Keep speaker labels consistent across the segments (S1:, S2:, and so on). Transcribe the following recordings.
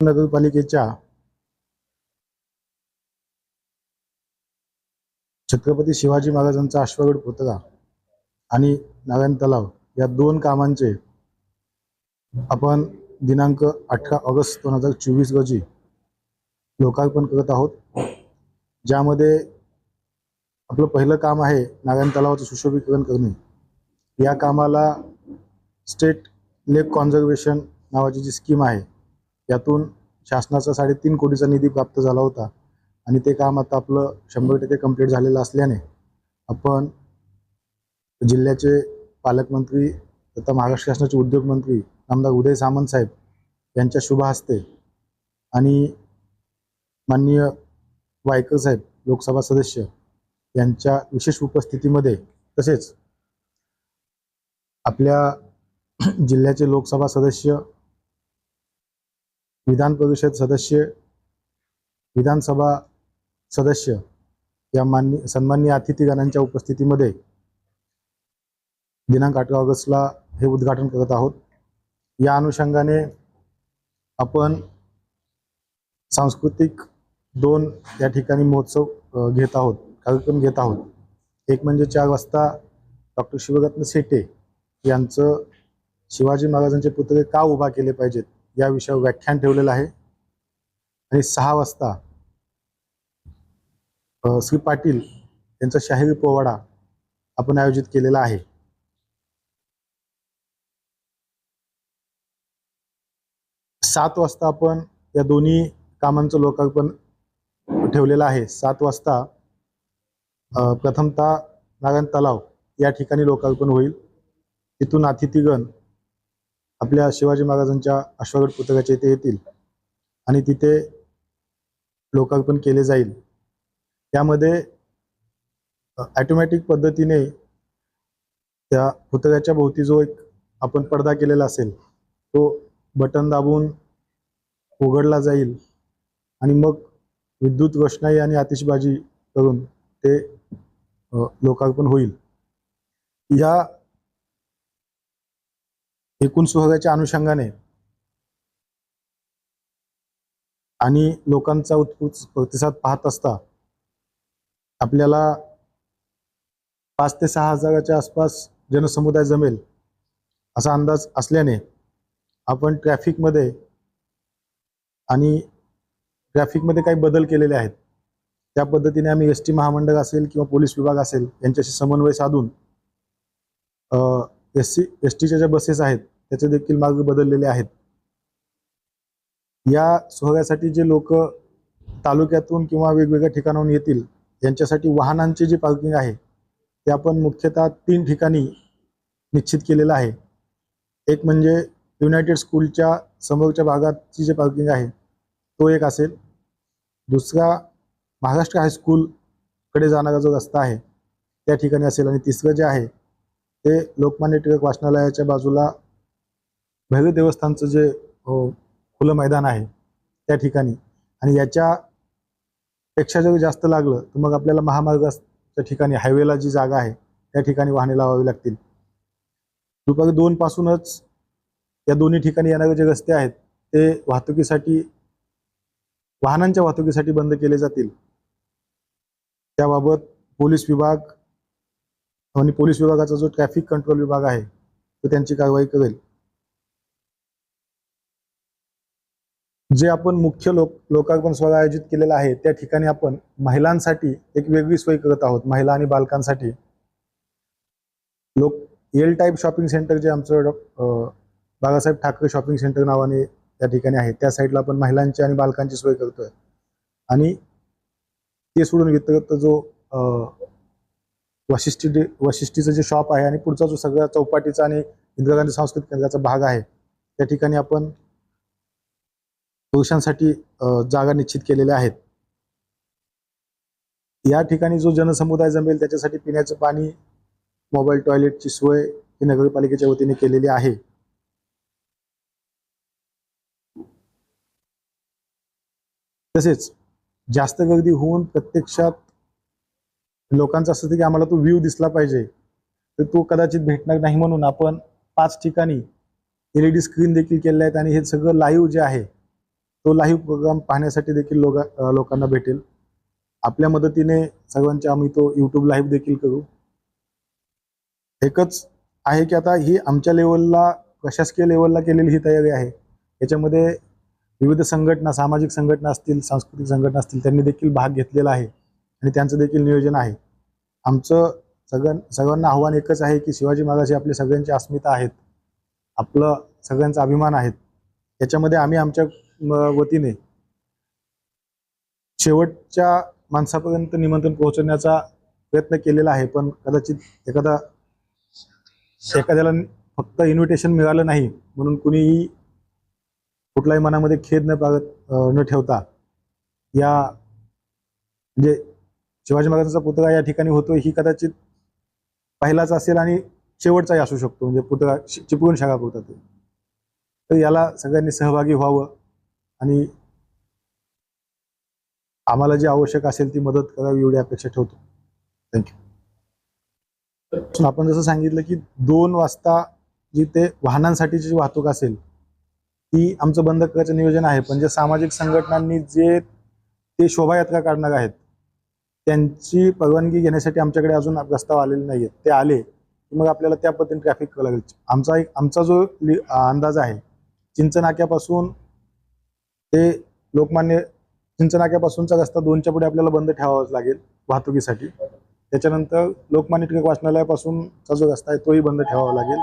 S1: नगरपालिकेच्या छत्रपती शिवाजी महाराजांचा अश्वगड पुतळा आणि नारायण तलाव या दोन कामांचे आपण दिनांक अठरा ऑगस्ट दोन हजार चोवीस रोजी लोकार्पण करत आहोत. ज्यामध्ये आपलं पहिलं काम आहे नारायण तलावाचं सुशोभीकरण करणे. या कामाला स्टेट लेक कॉन्झर्वेशन नावाची जी स्कीम आहे यातून शासनाचा साडेतीन कोटीचा निधी प्राप्त झाला होता. आणि ते काम आता आपलं शंभर टक्के कंप्लीट झालेलं असल्याने आपण जिल्ह्याचे पालकमंत्री तथा महाराष्ट्र शासनाचे उद्योगमंत्री आमदार उदय सामंत साहेब यांच्या शुभ हस्ते आणि माननीय वायकर साहेब लोकसभा सदस्य यांच्या विशेष उपस्थितीमध्ये तसेच आपल्या जिल्ह्याचे लोकसभा सदस्य विधान परिषद सदस्य विधानसभा सदस्य या मान्य सन्माननीय अतिथीगणांच्या उपस्थितीमध्ये दिनांक अठरा ऑगस्टला हे उद्घाटन करत आहोत. या अनुषंगाने आपण सांस्कृतिक दोन या ठिकाणी महोत्सव घेत आहोत कार्यक्रम घेत आहोत. एक म्हणजे चार वाजता डॉक्टर शिवरत्न सेटे यांचं शिवाजी महाराजांचे पुतळे का उभा केले पाहिजेत? या विषयावर व्याख्यान ठेवलेलं आहे. आणि सहा वाजता श्री पाटील यांचा शाहिरी पोवाडा आपण आयोजित केलेला आहे. सात वाजता आपण या दोन्ही कामांचं लोकार्पण ठेवलेलं आहे. सात वाजता अ, प्रथमतः नारायण तलाव या ठिकाणी लोकार्पण होईल. तिथून अतिथीगण आपल्या शिवाजी महाराजांच्या अश्वगड पुतळ्याच्या इथे येतील. आणि तिथे लोकार्पण केले जाईल. त्यामध्ये ॲटोमॅटिक पद्धतीने त्या पुतळ्याच्या भोवती जो एक आपण पडदा केलेला असेल तो बटन दाबून उघडला जाईल. आणि मग विद्युत रोषणाई आणि आतिषबाजी करून ते लोकार्पण होईल. या एकूण सुहागाच्या अनुषंगाने. आणि लोकांचा उत्स्फूर्त प्रतिसाद पाहत असता आपल्याला पाच ते सहा हजाराच्या आसपास जनसमुदाय जमेल असा अंदाज असल्याने आपण ट्रॅफिकमध्ये आणि ट्रॅफिकमध्ये काही बदल केलेले आहेत. त्या पद्धतीने आम्ही एस टी महामंडळ असेल किंवा पोलीस विभाग असेल यांच्याशी समन्वय साधून एस सी एस टीच्या ज्या बसेस आहेत त्याचे देखील मार्ग बदललेले आहेत. या सोहळ्यासाठी जे लोक तालुक्यातून किंवा वेगवेगळ्या ठिकाणाहून येतील यांच्यासाठी वाहनांचे जे पार्किंग आहे ते आपण मुख्यतः तीन ठिकाणी निश्चित केलेलं आहे. एक म्हणजे युनायटेड स्कूलच्या समोरच्या भागाची जे पार्किंग आहे तो एक असेल. दुसरा महाराष्ट्र हायस्कूलकडे जाणारा जो रस्ता आहे त्या ठिकाणी असेल. आणि तिसरं जे आहे ते लोकमान्य टिळक वाचनालयाच्या बाजूला भैरव देवस्थानचं जे हो, खुलं मैदान आहे त्या ठिकाणी. आणि याच्या पेक्षा जर जास्त लागलं तर मग आपल्याला महामार्गाच्या ठिकाणी हायवेला जी जागा आहे त्या ठिकाणी वाहने लावावी लागतील. दुपारी दोन पासूनच या दोन्ही ठिकाणी येणारे जे रस्ते आहेत ते वाहतुकीसाठी वाहनांच्या वाहतुकीसाठी बंद केले जातील. त्याबाबत पोलीस विभाग आणि पोलीस विभागाचा जो ट्रॅफिक कंट्रोल विभाग आहे तो त्यांची कारवाई करेल. जे आपण मुख्य लोक लोकार्पण सोहळा आयोजित केलेला आहे त्या ठिकाणी आपण महिलांसाठी एक वेगळी सोय करत आहोत महिला आणि बालकांसाठी. लोक एल टाईप शॉपिंग सेंटर जे आमचं Dr- Balasaheb Thackeray shopping centre नावाने त्या ठिकाणी आहे त्या साईडला आपण महिलांची आणि बालकांची सोय करतोय. आणि ते सोडून व्यतिरिक्त जो वशिष्ठी वशिष्ठीचं जे शॉप आहे आणि पुढचा जो सगळ्या चौपाटीचा आणि इंदिरा गांधी सांस्कृतिक केंद्राचा भाग आहे त्या ठिकाणी आपण पुरुषांसाठी जागा निश्चित केलेल्या आहेत. या ठिकाणी जो जनसमुदाय जमेल त्याच्यासाठी पिण्याचं पाणी मोबाईल टॉयलेटची सोय ही नगरपालिकेच्या वतीने केलेली आहे. तसेच जास्त गर्दी होऊन प्रत्यक्षात लोकांचं असं की आम्हाला तो व्ह्यू दिसला पाहिजे. तर तो कदाचित भेटणार नाही म्हणून आपण पाच ठिकाणी एल ई डी स्क्रीन देखील केलेल्या आहेत आणि हे सगळं लाईव्ह जे आहे तो लाईव्ह प्रोग्राम पाहण्यासाठी देखील लोक लोकांना भेटेल. आपल्या मदतीने सर्वांच्या आम्ही तो यूट्यूब लाईव्ह देखील करू. एकच आहे की आता ही आमच्या लेवलला प्रशासकीय लेवलला केलेली ही तयारी आहे. याच्यामध्ये विविध संघटना सामाजिक संघटना असतील सांस्कृतिक संघटना असतील त्यांनी देखील भाग घेतलेला आहे. आणि त्यांचं देखील नियोजन आहे. आमचं सगळ्यां सगळ्यांना आव्हान एकच आहे की शिवाजी महाराज हे आपले सगळ्यांची अस्मिता आहेत. आपलं सगळ्यांचा अभिमान आहेत. याच्यामध्ये आम्ही आमच्या वतीने शेवटच्या माणसापर्यंत निमंत्रण पोहोचवण्याचा प्रयत्न केलेला आहे. पण कदाचित एखादा एखाद्याला फक्त इन्व्हिटेशन मिळालं नाही म्हणून कुणीही कुठलाही मनामध्ये खेद न पागत न ठेवता या म्हणजे शिवाजी महाराजांचा पुतळा या ठिकाणी होतो ही कदाचित पहिलाच असेल आणि शेवटचाही असू शकतो म्हणजे पुतळा चिपळूण शहरापुरता तो तर याला सगळ्यांनी सहभागी व्हावं आणि आम्हाला जी आवश्यक असेल ती मदत करावी एवढी अपेक्षा ठेवतो. थँक्यू आपण जसं सांगितलं की दोन वाजता जी ते वाहनांसाठीची जी वाहतूक असेल ती आमचं बंद करायचं नियोजन आहे पण जे सामाजिक संघटनांनी जे ते शोभायात्रा काढणार आहेत त्यांची परवानगी घेण्यासाठी आमच्याकडे अजून प्रस्ताव आलेले नाही आहेत ते आले की मग आपल्याला त्या पद्धतीने ट्रॅफिक करावं लागेल. आमचा एक आमचा जो लि- अंदाज आहे चिंचनाक्यापासून ते लोकमान्य चिंचनाक्यापासूनचा रस्ता दोनच्या पुढे आपल्याला बंद ठेवावाच लागेल वाहतुकीसाठी. त्याच्यानंतर लोकमान्य टिळक वाचनालयापासूनचा जो रस्ता आहे तोही बंद ठेवावा लागेल.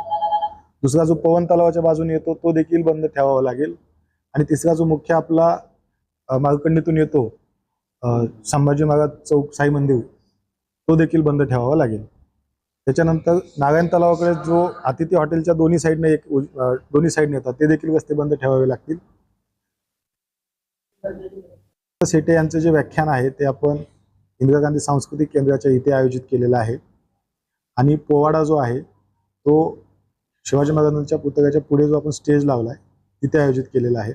S1: दुसरा जो पवन तलावाच्या बाजूने येतो तो देखील बंद ठेवावा लागेल. आणि तिसरा जो मुख्य आपला मार्कंडीतून येतो संभाजी महाराज चौक साई मंदिर तो देखील बंद ठेवावा लागेल. त्याच्यानंतर नारायण तलावाकडे जो अतिथी हॉटेलच्या दोन्ही साईडने एक दोन्ही साईडने येतात ते देखील रस्ते बंद ठेवावे लागतील. सेटे यांचं जे व्याख्यान आहे ते आपण इंदिरा गांधी सांस्कृतिक केंद्राच्या इथे आयोजित केलेलं आहे. आणि पोवाडा जो आहे तो शिवाजी महाराजांच्या पुतळ्याच्या पुढे जो आपण स्टेज लावला आहे तिथे आयोजित केलेला आहे.